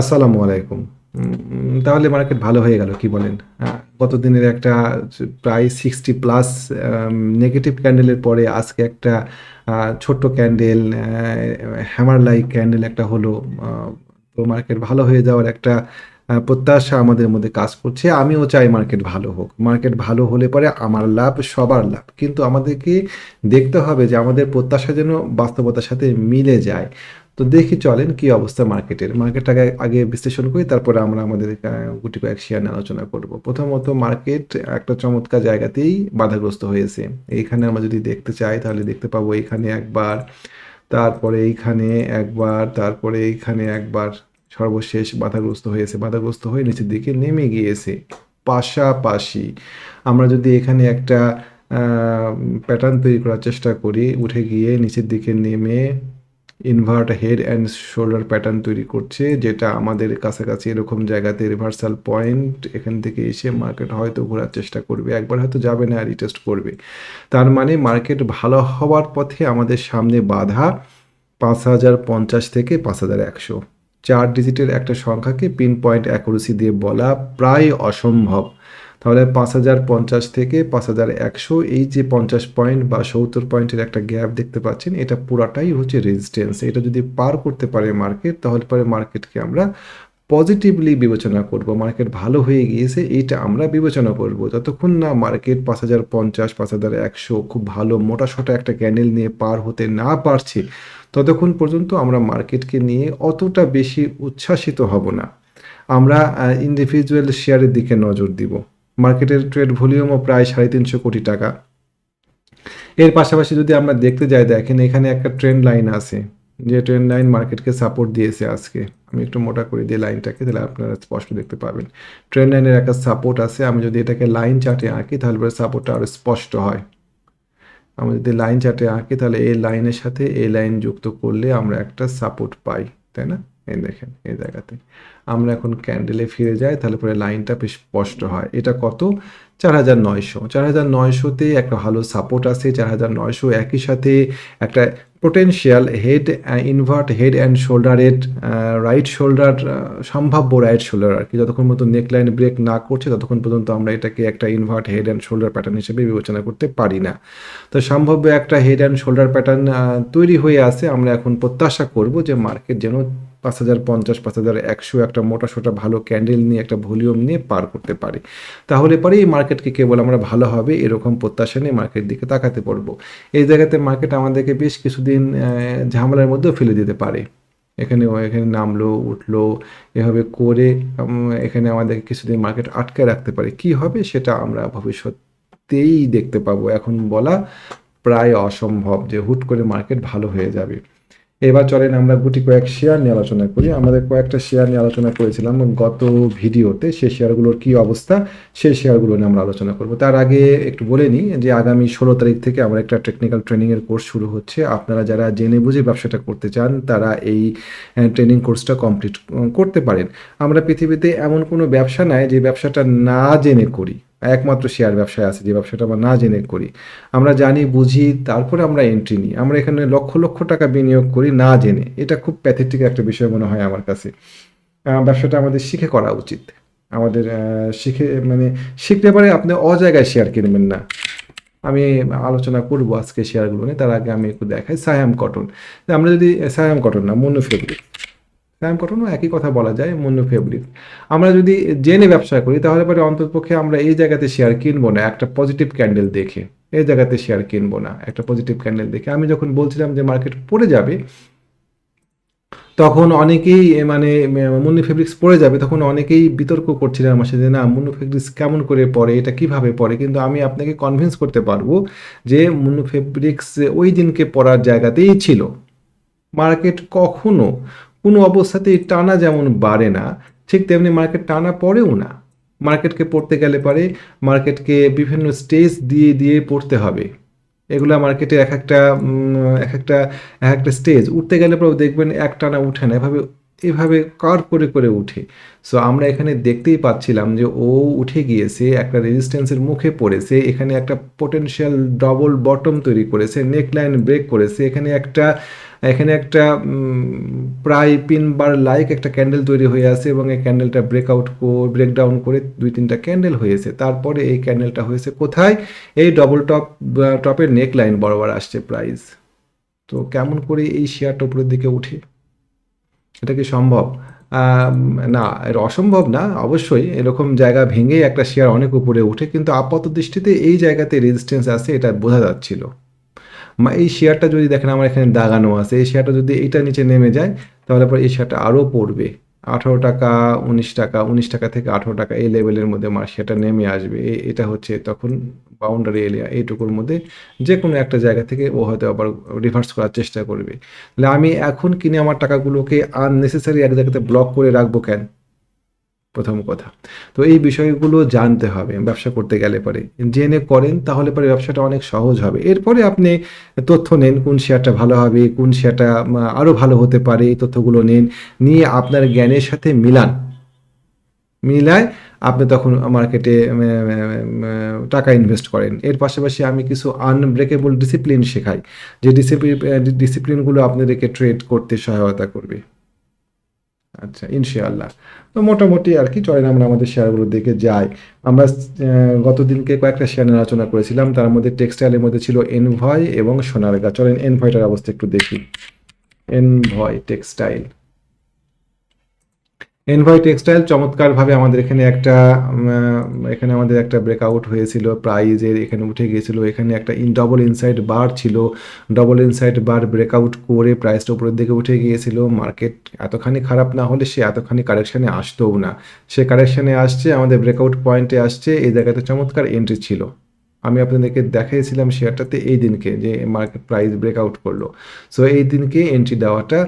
আসসালামু আলাইকুম। তাহলে মার্কেট ভালো হয়ে গেল, কি বলেন? গত দিনের একটা প্রায় সিক্সটি প্লাস নেগেটিভ ক্যান্ডেলের পরে আজকে একটা ছোট্ট ক্যান্ডেল হ্যামার লাইক ক্যান্ডেল একটা হলো তো মার্কেট ভালো হয়ে যাওয়ার একটা প্রত্যাশা আমাদের মধ্যে কাজ করছে। আমিও চাই মার্কেট ভালো হোক। মার্কেট ভালো হলে পরে আমার লাভ, সবার লাভ। কিন্তু আমাদেরকে দেখতে হবে যে আমাদের প্রত্যাশা যেন বাস্তবতার সাথে মিলে যায়। তো দেখি চলেন কি অবস্থা মার্কেটের। মার্কেটটাকে আগে বিশ্লেষণ করি, তারপরে আমরা আমাদের গুটি কয়েক শেয়ার নিয়ে আলোচনা করব। প্রথমত মার্কেট একটা চমৎকার জায়গাতেই বাধাগ্রস্ত হয়েছে। এইখানে আমরা যদি দেখতে চাই, তাহলে দেখতে পাবো এইখানে একবার, তারপরে এইখানে একবার, তারপরে এইখানে একবার সর্বশেষ বাধাগ্রস্ত হয়েছে। বাধাগ্রস্ত হয়ে নিচের দিকে নেমে গিয়েছে। পাশাপাশি আমরা যদি এখানে একটা প্যাটার্ন তৈরি করার চেষ্টা করি, উঠে গিয়ে নিচের দিকে নেমে invert head and shoulder pattern তৈরি করছে, যেটা আমাদের কাছাকাছি এরকম জায়গাতে রিভার্সাল পয়েন্ট এখান থেকে এসে মার্কেট হয়তো ঘোরার চেষ্টা করবে, একবার হয়তো যাবে না রিটেস্ট করবে। তার মানে মার্কেট ভালো হওয়ার পথে আমাদের সামনে বাধা পাঁচ হাজার পঞ্চাশ থেকে পাঁচ হাজার একশো। চার ডিজিটের একটা সংখ্যাকে পিন পয়েন্ট অ্যাকুরেসি দিয়ে বলা প্রায় অসম্ভব। তাহলে পাঁচ হাজার পঞ্চাশ থেকে পাঁচ হাজার একশো, এই যে পঞ্চাশ পয়েন্ট বা সত্তর পয়েন্টের একটা গ্যাপ দেখতে পাচ্ছেন, এটা পুরাটাই হচ্ছে রেজিস্ট্যান্স এটা যদি পার করতে পারে মার্কেট তাহলে পরে মার্কেটকে আমরা পজিটিভলি বিবেচনা করব। মার্কেট ভালো হয়ে গিয়েছে, এইটা আমরা বিবেচনা করব। যতক্ষণ না মার্কেট পাঁচ হাজার পঞ্চাশ, পাঁচ হাজার একশো খুব ভালো মোটা সোটা একটা ক্যান্ডেল নিয়ে পার হতে না পারছে, ততক্ষণ পর্যন্ত আমরা মার্কেটকে নিয়ে অতটা বেশি উচ্ছ্বাসিত হব না। আমরা ইন্ডিভিজুয়াল শেয়ারের দিকে নজর দিব। মার্কেটের ট্রেড ভলিউমও প্রায় সাড়ে তিনশো কোটি টাকা। এর পাশাপাশি যদি আমরা দেখতে যাই, দেখেন এখানে একটা ট্রেন্ড লাইন আছে, যে ট্রেন্ড লাইন মার্কেটকে সাপোর্ট দিয়েছে আজকে। আমি একটু মোটা করে দিয়ে লাইনটাকে তাহলে আপনারা স্পষ্ট দেখতে পাবেন। ট্রেন্ড লাইনের একটা সাপোর্ট আছে, আমি যদি এটাকে লাইন চার্টে আঁকি, তাহলে পরে সাপোর্টটা আরও স্পষ্ট হয়। আমি যদি লাইন চার্টে আঁকি, তাহলে এই লাইনের সাথে এই লাইন যুক্ত করলে আমরা একটা সাপোর্ট পাই, তাই না? এই দেখেন, এই জায়গাতে। আমরা এখন ক্যান্ডেলে ফিরে যাই, তাহলে পরে লাইনটা বেশ স্পষ্ট হয়। এটা কত? চার হাজার নয়শো। চার হাজার নয়শোতে একটা ভালো সাপোর্ট আছে, চার হাজার নয়শো একই সাথে একটা potential head invert head and শোল্ডারের right shoulder সম্ভাব্য রাইট শোল্ডার আর কি। যতক্ষণ মতো নেকলাইন ব্রেক না করছে, ততক্ষণ পর্যন্ত আমরা এটাকে একটা invert head and shoulder pattern হিসেবে বিবেচনা করতে পারি না। তো সম্ভাব্য একটা হেড অ্যান্ড শোল্ডার প্যাটার্ন তৈরি হয়ে আছে। আমরা এখন প্রত্যাশা করব যে মার্কেট যেন পাঁচ হাজার, পঞ্চাশ, পাঁচ হাজার, একশো একটা মোটা সোটা ভালো ক্যান্ডেল নিয়ে, একটা ভলিউম নিয়ে পার করতে পারে। তাহলে পরে এই মার্কেটকে কেবল আমরা ভালো হবে, এরকম প্রত্যাশা নিয়ে মার্কেট দিকে তাকাতে পারব এই জায়গাতে মার্কেট আমাদেরকে বেশ কিছুদিন ঝামেলার মধ্যেও ফেলে দিতে পারে। এখানে এখানে নামলো, উঠল, এভাবে করে এখানে আমাদেরকে কিছুদিন মার্কেট আটকে রাখতে পারে। কি হবে সেটা আমরা ভবিষ্যতেই দেখতে পাবো। এখন বলা প্রায় অসম্ভব যে হুট করে মার্কেট ভালো হয়ে যাবে। এবার চলেন আমরা গুটি কয়েক শেয়ার নিয়ে আলোচনা করি। আমাদের কয়েকটা শেয়ার নিয়ে আলোচনা করেছিলাম গত ভিডিওতে। সেই শেয়ারগুলোর কি অবস্থা? সেই শেয়ারগুলো নিয়ে আমরা আলোচনা করব। তার আগে একটু বলে নিই যে আগামী ষোলো তারিখ থেকে আমরা একটা টেকনিক্যাল ট্রেনিংয়ের কোর্স শুরু হচ্ছে। আপনারা যারা জেনে বুঝে ব্যবসাটা করতে চান, তারা এই ট্রেনিং কোর্সটা কমপ্লিট করতে পারেন। আমরা পৃথিবীতে এমন কোনো ব্যবসা নাই যে ব্যবসাটা না জেনে করি। একমাত্র শেয়ার ব্যবসায় আছে, যে ব্যবসাটা আমরা না জেনে করি। আমরা জানি, বুঝি, তারপরে আমরা এন্ট্রি নিই। আমরা এখানে লক্ষ লক্ষ টাকা বিনিয়োগ করি না জেনে। এটা খুব প্যাথেটিক একটা বিষয় মনে হয় আমার কাছে। ব্যবসাটা আমাদের শিখে করা উচিত। আমাদের শিখে মানে শিখতে পারে আপনি অজায়গায় শেয়ার কিনবেন না। আমি আলোচনা করব আজকে শেয়ারগুলো নিয়ে। তার আগে আমি একটু দেখাই সায়াম কটন। আমরা যদি, সায়াম কটন না মনু সায়াম কটনও একই কথা বলা যায় মনু ফেব্রিক আমরা যদি জেনে ব্যবসা করি, তাহলে পরে অন্ততপক্ষে আমরা এই জায়গাতে শেয়ার কিনবো না, একটা পজিটিভ ক্যান্ডেল দেখে। এই জায়গাতে শেয়ার কিনবো না, একটা পজিটিভ ক্যান্ডেল দেখে। আমি যখন বলছিলাম যে মার্কেট পড়ে যাবে, তখন অনেকেই মানে মুন্নি ফেব্রিক্স পড়ে যাবে, তখন অনেকেই বিতর্ক করছিলেন আমার সাথে না, মুন্নু ফেব্রিক্স কেমন করে পড়ে? এটা কীভাবে পড়ে? কিন্তু আমি আপনাকে কনভিন্স করতে পারব যে, মুন্নু ফেব্রিক্স ওই দিনকে পড়ার জায়গাতেই ছিল। মার্কেট কখনো কোনো অবস্থাতেই টানা যেমন বাড়ে না, ঠিক তেমনি মার্কেট টানা পড়েও না। মার্কেটকে পড়তে গেলে পারে মার্কেটকে বিভিন্ন স্টেজ দিয়ে দিয়ে পড়তে হবে। এগুলা মার্কেটে এক একটা এক একটা এক একটা স্টেজ। উঠতে গেলে পরেও দেখবেন এক টানা উঠে না, এভাবে এভাবে কার করে করে উঠে। সো আমরা এখানে দেখতেই পাচ্ছিলাম যে ও উঠে গিয়েছে, একটা রেজিস্ট্যান্সের মুখে পড়েছে, এখানে একটা পোটেনশিয়াল ডবল বটম তৈরি করেছে নেকলাইন ব্রেক করেছে, এখানে একটা এখানে একটা প্রায় পিন বার লাইক একটা ক্যান্ডেল তৈরি হয়ে আছে এবং এই ক্যান্ডেলটা ব্রেকআউট ব্রেকডাউন করে দুই তিনটা ক্যান্ডেল হয়েছে। তারপরে এই ক্যান্ডেলটা হয়েছে কোথায়? এই ডবল টপ টপের নেক লাইন বরাবর আসছে প্রাইস তো কেমন করে এই শেয়ারটা উপরের দিকে উঠে এটা কি সম্ভব? না, এটা অসম্ভব না, অবশ্যই এরকম জায়গা ভেঙেই একটা শেয়ার অনেক উপরে উঠে কিন্তু আপাত দৃষ্টিতে এই জায়গাতে রেজিস্ট্যান্স আছে, এটা বোঝা যাচ্ছিল। এই শেয়ারটা যদি দেখেন, আমার এখানে দাগানো আছে। এই শেয়ারটা যদি এইটা নিচে নেমে যায়, তাহলে পরে এই শেয়ারটা আরও পড়বে। আঠারো টাকা, উনিশ টাকা উনিশ টাকা থেকে আঠারো টাকা এই লেভেলের মধ্যে আমার শেয়ারটা নেমে আসবে। এটা হচ্ছে তখন বাউন্ডারি এরিয়া এইটুকুর মধ্যে যে কোনো একটা জায়গা থেকে ও হয়তো আবার রিভার্স করার চেষ্টা করবে। তাহলে আমি এখন কিনে আমার টাকাগুলোকে আননেসেসারি এক জায়গাতে ব্লক করে রাখব কেন? প্রথম কথা। তো এই বিষয়গুলো জানতে হবে, ব্যবসা করতে গেলে পরে। জেনে করেন, তাহলে পরে ব্যবসাটা অনেক সহজ হবে। এরপরে আপনি তথ্য নেন, কোন শেয়ারটা ভালো হবে, কোন শেয়ারটা আরও ভালো হতে পারে, এই তথ্যগুলো নেন। নিয়ে আপনার জ্ঞানের সাথে মিলান। মিলায় আপনি তখন মার্কেটে টাকা ইনভেস্ট করেন। এর পাশাপাশি আমি কিছু আনব্রেকেবল ডিসিপ্লিন শেখাই। যে ডিসিপ্লিন ডিসিপ্লিনগুলো আপনাদেরকে ট্রেড করতে সহায়তা করবে। আচ্ছা ইনশাআল্লাহ। তো মোটামুটি আর কি, চলেন আমরা আমাদের শেয়ারগুলোর দিকে যাই। আমরা গতদিনকে কয়েকটা শেয়ার আলোচনা করেছিলাম, তার মধ্যে টেক্সটাইলের মধ্যে ছিল এনভয় এবং সোনারগা। চলেন এনভয়টার অবস্থা একটু দেখি। Envoy textile. এনভয় টেক্সটাইল চমৎকারভাবে আমাদের এখানে একটা এখানে আমাদের একটা ব্রেকআউট হয়েছিল প্রাইজের এখানে উঠে গিয়েছিল, এখানে একটা ইন ডবল ইনসাইড বার ছিল ডবল ইনসাইড বার ব্রেকআউট করে প্রাইসটা উপরের দিকে উঠে গিয়েছিল মার্কেট এতখানি খারাপ না হলে সে এতখানি কারেকশানে আসতোও না। সে কারেকশানে আসছে, আমাদের ব্রেকআউট পয়েন্টে আসছে, এই জায়গাতে চমৎকার এন্ট্রি ছিল। আমি আপনাদেরকে দেখাইছিলাম শেয়ারটাতে এই দিনকে যে মার্কেট প্রাইস ব্রেকআউট করল। সো এই দিনকে এন্ট্রি দেওয়াটা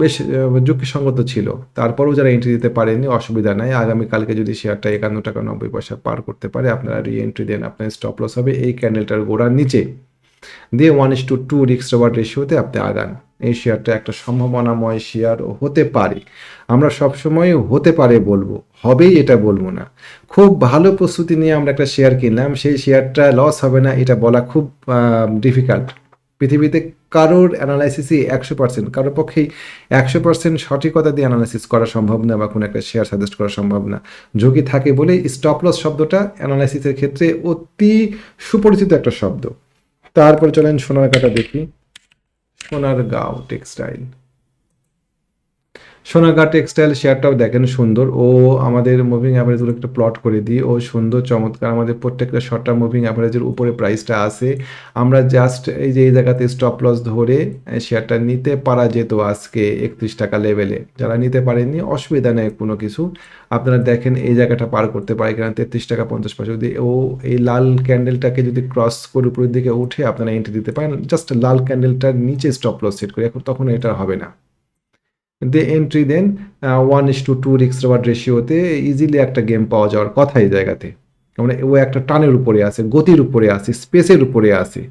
বেশ যুক্তিসঙ্গত ছিল। তারপরেও যারা এন্ট্রি দিতে পারেনি অসুবিধা নাই। আগামীকালকে যদি শেয়ারটা একান্ন টাকা নব্বই পয়সা পার করতে পারে, আপনারা রি এন্ট্রি দেন, আপনার স্টপ লস হবে। এই ক্যান্ডেলটার গোড়ার নিচে দিয়ে ওয়ান ইস টু টু রিক্স রবার রেশিওতে আপনি আগান। এই শেয়ারটা একটা সম্ভাবনাময় শেয়ার হতে পারে। আমরা সবসময় হতে পারে বলব, হবেই এটা বলব না। খুব ভালো প্রস্তুতি নিয়ে আমরা একটা শেয়ার কিনলাম। সেই শেয়ারটা লস হবে না, এটা বলা খুব ডিফিকাল্ট পৃথিবীতে কারোর অ্যানালাইসিসই একশো পার্সেন্ট কারোর পক্ষেই একশো পার্সেন্ট সঠিকতা দিয়ে অ্যানালাইসিস করা সম্ভব না বা কোনো একটা শেয়ার সাজেস্ট করা সম্ভব না। ঝুঁকি থাকে বলেই স্টপ লস শব্দটা অ্যানালাইসিসের ক্ষেত্রে অতি সুপরিচিত একটা শব্দ। তারপরে চলেন সোনার কাটা দেখি। সোনার গাও টেক্সটাইল সোনাগা টেক্সটাইল শেয়ারটাও দেখেন সুন্দর। ও আমাদের মুভিং অ্যাভারেজগুলো একটা প্লট করে দিই। ও সুন্দর, চমৎকার। আমাদের প্রত্যেকটা শর্ট টার্ম মুভিং অ্যাভারেজের উপরে প্রাইসটা আছে। আমরা জাস্ট এই যে, এই জায়গাতে স্টপ লস ধরে শেয়ারটা নিতে পারা যেত আজকে একত্রিশ টাকা লেভেলে যারা নিতে পারেননি, অসুবিধা নেই কোনো কিছু। আপনারা দেখেন এই জায়গাটা পার করতে পারে কিনা, তেত্রিশ টাকা পঞ্চাশ পয়সা। যদি ও এই লাল ক্যান্ডেলটাকে যদি ক্রস করে উপরের দিকে উঠে আপনারা এন্ট্রি দিতে পারেন জাস্ট লাল ক্যান্ডেলটার নিচে স্টপ লস সেট করে। এখন তখন এটা হবে না। দিয়ে entry then one is to two রিক্স রেওয়ার্ড রেশিওতে ইজিলি একটা গেম পাওয়া যাওয়ার কথা এই জায়গাতে। মানে ও একটা টানের উপরে আছে, গতির উপরে আছে স্পেসের উপরে আছে।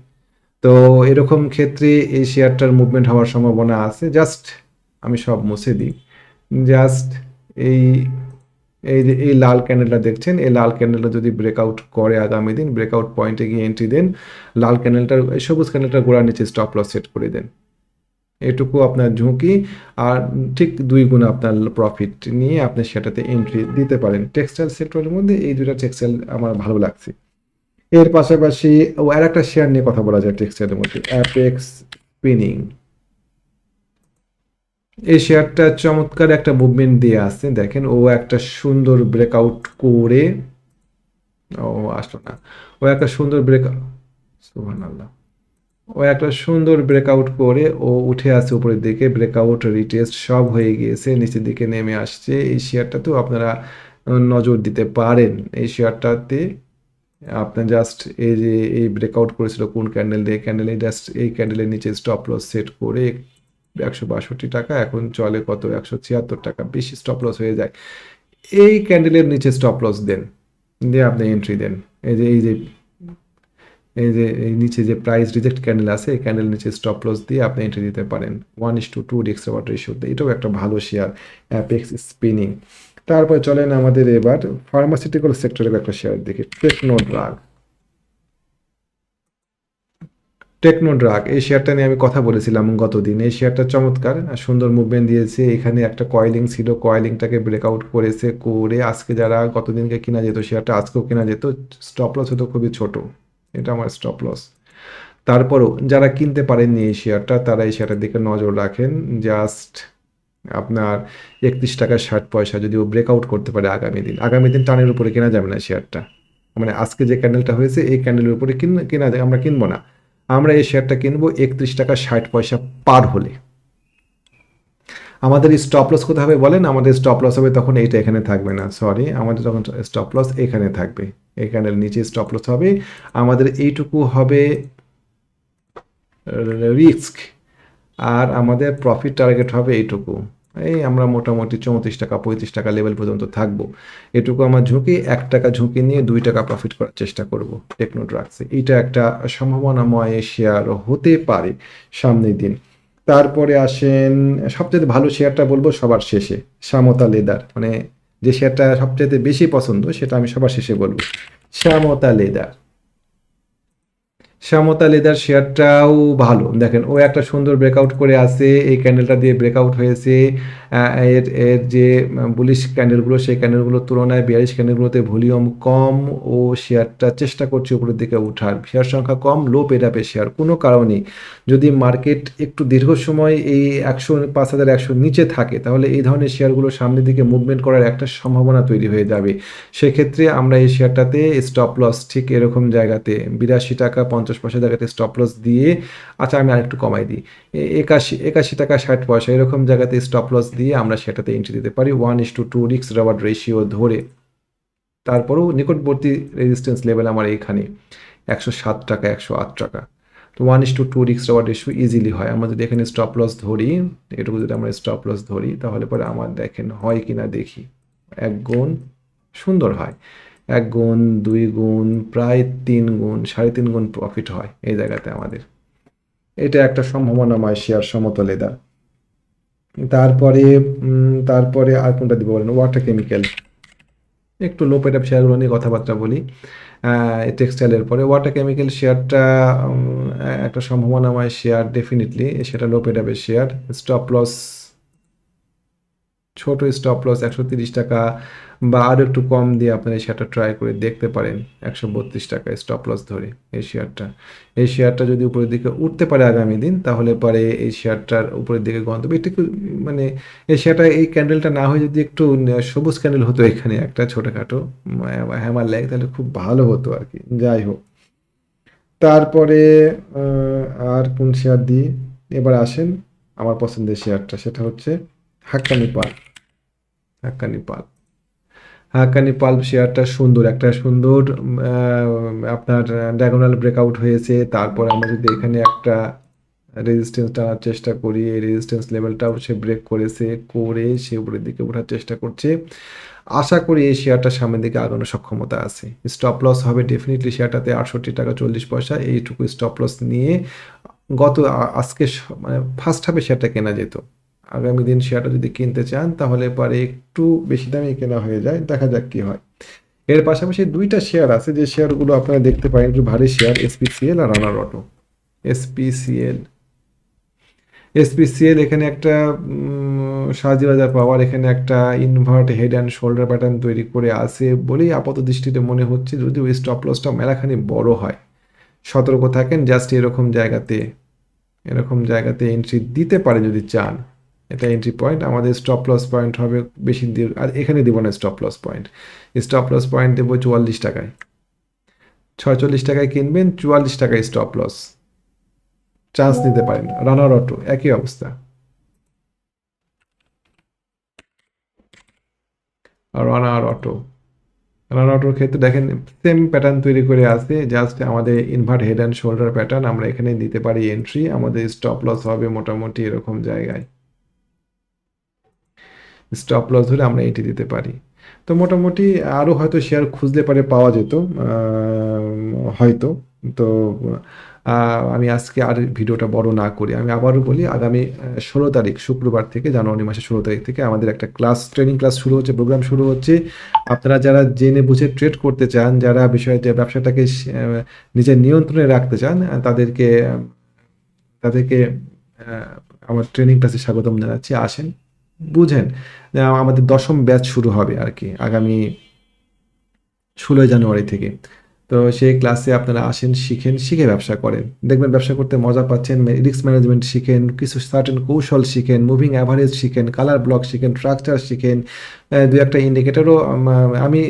তো এরকম ক্ষেত্রে এই শেয়ারটার মুভমেন্ট হওয়ার সম্ভাবনা আছে। জাস্ট আমি সব মুছে দিই। জাস্ট এই এই যে এই লাল ক্যান্ডেলটা দেখছেন? এই লাল ক্যান্ডেলটা যদি ব্রেকআউট করে আগামী দিন ব্রেকআউট পয়েন্টে গিয়ে এন্ট্রি দেন, লাল ক্যান্ডেলটার সবুজ ক্যান্ডেলটার গোড়ার নিচে স্টপ লস সেট করে দেন। এটুকু আপনার ঝুঁকি আর ঠিক দুই গুণ আপনার প্রফিট নিয়ে আপনি সেটাতে এন্ট্রি দিতে পারেন। টেক্সটাইল সেক্টরের মধ্যে এই দুটা টেক্সটাইল আমার ভালো লাগছে। এর পাশাপাশি আর একটা শেয়ার নিয়ে কথা বলা যায় টেক্সটাইলের মধ্যে অ্যাপেক্স স্পিনিং এই শেয়ারটা চমৎকার একটা মুভমেন্ট দিয়ে আসছে, দেখেন, ও একটা সুন্দর ব্রেকআউট করে, ও আসলো না, ও একটা সুন্দর ব্রেক সুবহানাল্লাহ। ও একটা সুন্দর ব্রেকআউট করে ও উঠে আসছে উপরের দিকে। ব্রেকআউট রিটেস্ট সব হয়ে গিয়েছে, নিচের দিকে নেমে আসছে। এই শেয়ারটাতেও আপনারা নজর দিতে পারেন। এই শেয়ারটাতে আপনার জাস্ট এই যে, এই ব্রেকআউট করেছিল কোন ক্যান্ডেল দিয়ে ক্যান্ডেলে জাস্ট এই ক্যান্ডেলের নিচে স্টপ লস সেট করে একশো বাষট্টি টাকা, এখন চলে কত? একশো ছিয়াত্তর টাকা। বেশি স্টপ লস হয়ে যায়। এই ক্যান্ডেলের নিচে স্টপ লস দেন। দিয়ে আপনি এন্ট্রি দেন। এই যে এই যে এই যে, এই নিচে যে প্রাইস রিজেক্ট ক্যান্ডেল আছে, এই ক্যান্ডেল নিচে স্টপ লস দিয়ে আপনি এন্ট্রি দিতে পারেন। ওয়ান ইস টু টু রিক্স ওয়াট রেশিওতে এটাও একটা ভালো শেয়ার অ্যাপেক্স স্পিনিং তারপর চলেন আমাদের এবার ফার্মাসিউটিক্যাল সেক্টরের একটা শেয়ার দেখি। টেকনো ড্রাগ টেকনো ড্রাগ এই শেয়ারটা নিয়ে আমি কথা বলেছিলাম গতদিন। এই শেয়ারটা চমৎকার, সুন্দর মুভমেন্ট দিয়েছে। এখানে একটা কয়েলিং ছিল। কয়েলিংটাকে ব্রেকআউট করেছে, করে আজকে যারা গতদিনকে কিনা যেত শেয়ারটা আজকেও কেনা যেত স্টপ লস হতো খুবই ছোট। এটা আমার স্টপ লস তারপরও যারা কিনতে পারেননি এই শেয়ারটা, তারা এই শেয়ারটার দিকে নজর রাখেন। জাস্ট আপনার একত্রিশ টাকা ষাট পয়সা যদি ও ব্রেকআউট করতে পারে আগামী দিন। আগামী দিন টানের উপরে কেনা যাবে না শেয়ারটা। মানে আজকে যে ক্যান্ডেলটা হয়েছে, এই ক্যান্ডেলের উপরে কিন, কেনা আমরা কিনবো না। আমরা এই শেয়ারটা কিনবো একত্রিশ টাকা ষাট পয়সা পার হলে। আমাদের স্টপ লস কোথায় হবে বলেন? আমাদের স্টপ লস হবে তখন এইটা এখানে থাকবে না। সরি আমাদের তখন স্টপ লস এখানে থাকবে। এই ক্যান্ডেল নিচে স্টপ লস হবে। আমাদের এইটুকু হবে রিস্ক আর আমাদের প্রফিট টার্গেট হবে এইটুকু। এই আমরা মোটামুটি চৌত্রিশ টাকা, পঁয়ত্রিশ টাকা লেভেল পর্যন্ত থাকব। এটুকু আমার ঝুঁকি, এক টাকা ঝুঁকি নিয়ে দুই টাকা প্রফিট করার চেষ্টা করব টেকনো ড্রাগসে এইটা একটা সম্ভাবনাময় শেয়ার হতে পারে সামনের দিন। তারপরে আসেন, সবচেয়ে ভালো শেয়ারটা বলব সবার শেষে শ্যামতা লেদার। মানে যে শেয়ারটা সবচেয়ে বেশি পছন্দ, সেটা আমি সবার শেষে বলব, শ্যামতা লেদার। শ্যামতা লেদার শেয়ারটাও ভালো। দেখেন, ও একটা সুন্দর ব্রেকআউট করে আছে, এই ক্যান্ডেলটা দিয়ে ব্রেকআউট হয়েছে। এর এর যে বুলিশ ক্যান্ডেলগুলো সেই ক্যান্ডেলগুলোর তুলনায় বিয়ারিশ ক্যান্ডেলগুলোতে ভলিউম কম ও শেয়ারটা চেষ্টা করছে উপরের দিকে উঠার। শেয়ার সংখ্যা কম লো পেড আপের শেয়ার কোনো কারণেই যদি মার্কেট একটু দীর্ঘ সময় এই একশো, পাঁচ হাজার একশোর নিচে থাকে, তাহলে এই ধরনের শেয়ারগুলো সামনের দিকে মুভমেন্ট করার একটা সম্ভাবনা তৈরি হয়ে যাবে। সেক্ষেত্রে আমরা এই শেয়ারটাতে স্টপ লস ঠিক এরকম জায়গাতে, বিরাশি টাকা পঞ্চাশ পয়সা জায়গাতে স্টপ লস দিয়ে আচ্ছা আমি আরেকটু কমাই দিই। একাশি একাশি টাকা ষাট পয়সা এরকম জায়গাতে স্টপ লস দিয়ে আমরা সেটাতে এন্ট্রি দিতে পারি। ওয়ান ইস টু টু রিক্স রাবার রেশিও ধরে তারপরেও নিকটবর্তী রেজিস্ট্যান্স লেভেল আমার এইখানে একশো সাত টাকা, একশো আট টাকা। তো ওয়ান ইস টু টু রিক্স রাবার রেশিও ইজিলি হয়। আমরা যদি এখানে স্টপ লস ধরি, এটুকু যদি আমরা স্টপ লস ধরি, তাহলে পরে আমার দেখেন হয় কি না দেখি। এক গুণ সুন্দর হয়। এক গুণ, দুই গুণ, প্রায় তিন গুণ, সাড়ে তিন গুণ প্রফিট হয় এই জায়গাতে আমাদের। এটা একটা সম্ভাবনাময় শেয়ার সমতলেদার তারপরে তারপরে আর কোনটা দিব বলেন? ওয়াটার কেমিক্যাল একটু লো পেট শেয়ারগুলো নিয়ে কথাবার্তা বলি। টেক্সটাইলের পরে ওয়াটার কেমিক্যাল শেয়ারটা একটা সম্ভাবনাময় শেয়ার ডেফিনেটলি সেটা লো পেট শেয়ার স্টপ লস ছোট স্টপ লস একশো তিরিশ টাকা। বা আরও একটু কম দিয়ে আপনারা শেয়ারটা ট্রাই করে দেখতে পারেন। একশো বত্রিশ টাকা স্টপ লস ধরে এই শেয়ারটা এই শেয়ারটা যদি উপরের দিকে উঠতে পারে আগামী দিন, তাহলে পরে এই শেয়ারটার উপরের দিকে গন্তব্য এটা মানে এই শেয়ারটা এই ক্যান্ডেলটা না হয়ে যদি একটু সবুজ ক্যান্ডেল হতো এখানে একটা ছোটোখাটো হ্যামার ল্যাগ তাহলে খুব ভালো হতো আর কি যাই হোক। তারপরে আর কোন শেয়ার দিই এবার আসেন আমার পছন্দের শেয়ারটা সেটা হচ্ছে Hakkani Pulp Hakkani Pulp Hakkani Pulp শেয়ারটা সুন্দর, একটা সুন্দর আপনার ডায়াগোনাল ব্রেকআউট হয়েছে। তারপর আমরা যদি এখানে একটা রেজিস্ট্যান্স টানার চেষ্টা করি, এই রেজিস্ট্যান্স লেভেলটাও সে ব্রেক করেছে, করে সে উপরের দিকে ওঠার চেষ্টা করছে। আশা করি এই শেয়ারটা সামনের দিকে আগানোর সক্ষমতা আছে। স্টপ লস হবে ডেফিনেটলি শেয়ারটাতে আটষট্টি টাকা চল্লিশ পয়সা, এইটুকু স্টপ লস নিয়ে গত আজকে মানে ফার্স্ট হাফে শেয়ারটা কেনা যেত। আগামী দিন শেয়ারটা যদি কিনতে চান, তাহলে পরে একটু বেশি দামে কেনা হয়ে যায়। দেখা যাক কি হয়। এর পাশাপাশি দুইটা শেয়ার আছে, যে শেয়ারগুলো আপনারা দেখতে পারেন, একটু ভারী শেয়ার এসপিসিএল আর রানার অটো এসপিসিএল এসপিসিএল এখানে একটা সাজিবাজার পাওয়ার, এখানে একটা invert head and shoulder pattern তৈরি করে আছে বলেই আপাত দৃষ্টিতে মনে হচ্ছে যদি ওই স্টপ লসটা মেলাখানি বড় হয়। সতর্ক থাকেন জাস্ট এরকম জায়গাতে এরকম জায়গাতে এন্ট্রি দিতে পারে যদি চান। এটা এন্ট্রি পয়েন্ট আমাদের স্টপ লস পয়েন্ট হবে বেশি দিয়ে আর এখানে দেবো না stop loss point stop loss point দেবো চুয়াল্লিশ টাকায়। ছয়চল্লিশ টাকায় কিনবেন, চুয়াল্লিশ টাকায় স্টপ লস চান্স নিতে পারেন। রানার অটো একই অবস্থা। রানার অটো রানার অটোর ক্ষেত্রে দেখেন সেম প্যাটার্ন তৈরি করে আসে জাস্ট আমাদের invert head and shoulder pattern আমরা এখানে দিতে পারি এন্ট্রি আমাদের স্টপ লস হবে মোটামুটি এরকম জায়গায়। স্টপ লস ধরে আমরা এটি দিতে পারি। তো মোটামুটি আরও হয়তো শেয়ার খুঁজলে পারে পাওয়া যেত হয়তো। তো আমি আজকে আর ভিডিওটা বড় না করি। আমি আবারও বলি, আগামী ষোলো তারিখ, শুক্রবার থেকে, জানুয়ারি মাসের ষোলো তারিখ থেকে আমাদের একটা ক্লাস ট্রেনিং ক্লাস শুরু হচ্ছে প্রোগ্রাম শুরু হচ্ছে। আপনারা যারা জেনে বুঝে ট্রেড করতে চান, যারা বিষয়ে যে ব্যবসাটাকে নিজের নিয়ন্ত্রণে রাখতে চান তাদেরকে তাদেরকে আমার ট্রেনিং ক্লাসে স্বাগতম জানাচ্ছি। আসেন। বুঝেন আমাদের দশম ব্যাচ শুরু হবে আর কি, আগামী ষোলোই জানুয়ারি থেকে। তো সেই ক্লাসে আপনারা আসেন, শিখেন, শিখে ব্যবসা করেন। দেখবেন ব্যবসা করতে মজা পাচ্ছেন রিস্ক ম্যানেজমেন্ট শিখেন, কিছু সার্টেন কৌশল শিখেন মুভিং অ্যাভারেজ শিখেন কালার ব্লক শিখেন স্ট্রাকচার শিখেন দু একটা ইন্ডিকেটারও আমি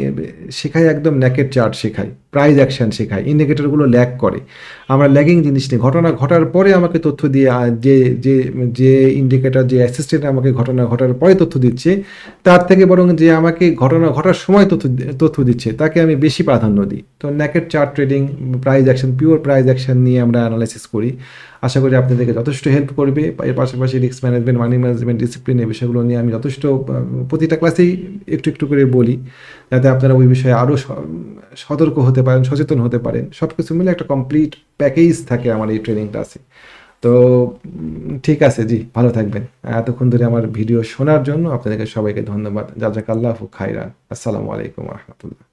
শেখাই একদম ন্যাকেট চার্ট শেখাই। প্রাইজ অ্যাকশন শেখায় ইন্ডিকেটারগুলো ল্যাগ করে। আমরা ল্যাগিং জিনিস নেই। ঘটনা ঘটার পরে আমাকে তথ্য দিয়ে যে যে যে ইন্ডিকেটার যে অ্যাসিস্ট্যান্ট আমাকে ঘটনা ঘটার পরে তথ্য দিচ্ছে, তার থেকে বরং যে আমাকে ঘটনা ঘটার সময় তথ্য তথ্য দিচ্ছে, তাকে আমি বেশি প্রাধান্য দিই। তো naked chart trading price action pure price action নিয়ে আমরা অ্যানালাইসিস করি। আশা করি আপনাদেরকে যথেষ্ট হেল্প করবে। এর পাশাপাশি risk management money management discipline এই বিষয়গুলো নিয়ে আমি যথেষ্ট প্রতিটা ক্লাসেই একটু একটু করে বলি, যাতে আপনারা ওই বিষয়ে আরও সতর্ক হতে পারেন, সচেতন হতে পারেন। সব কিছু মিলে একটা কমপ্লিট প্যাকেজ থাকে আমার এই ট্রেনিং ক্লাসে তো ঠিক আছে জি, ভালো থাকবেন। এতক্ষণ ধরে আমার ভিডিও শোনার জন্য আপনাদেরকে সবাইকে ধন্যবাদ। যা যাক জাজাকাল্লাহ খাইরান আসসালামু আলাইকুম রহমতুল্লাহ।